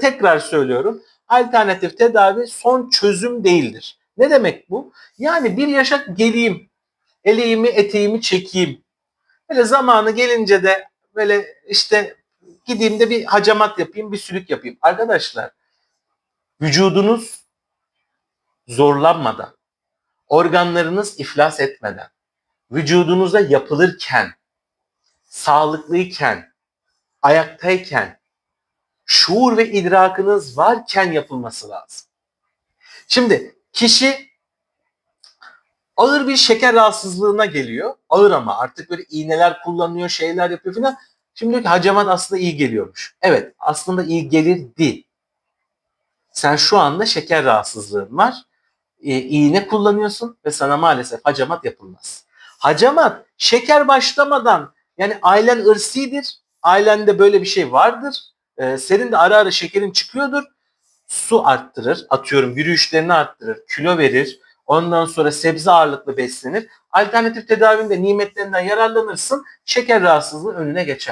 Tekrar söylüyorum. Alternatif tedavi son çözüm değildir. Ne demek bu? Yani bir yaşa geleyim, eleğimi eteğimi çekeyim. Böyle zamanı gelince de böyle işte gideyim de bir hacamat yapayım, bir sülük yapayım. Arkadaşlar vücudunuz zorlanmadan, organlarınız iflas etmeden, vücudunuza yapılırken, sağlıklıyken, ayaktayken, şuur ve idrakınız varken yapılması lazım. Şimdi kişi ağır bir şeker rahatsızlığına geliyor. Ağır ama artık böyle iğneler kullanıyor, şeyler yapıyor falan. Şimdi diyor ki hacamat aslında iyi geliyormuş. Evet aslında iyi gelirdi. Sen şu anda şeker rahatsızlığın var. E, iğne kullanıyorsun ve sana maalesef hacamat yapılmaz. Hacamat şeker başlamadan yani ailen ırsidir. Ailende böyle bir şey vardır. E, senin de ara ara şekerin çıkıyordur. Su arttırır. Atıyorum yürüyüşlerini arttırır. Kilo verir. Ondan sonra sebze ağırlıklı beslenir. Alternatif tedavinde nimetlerinden yararlanırsın. Şeker rahatsızlığı önüne geçer.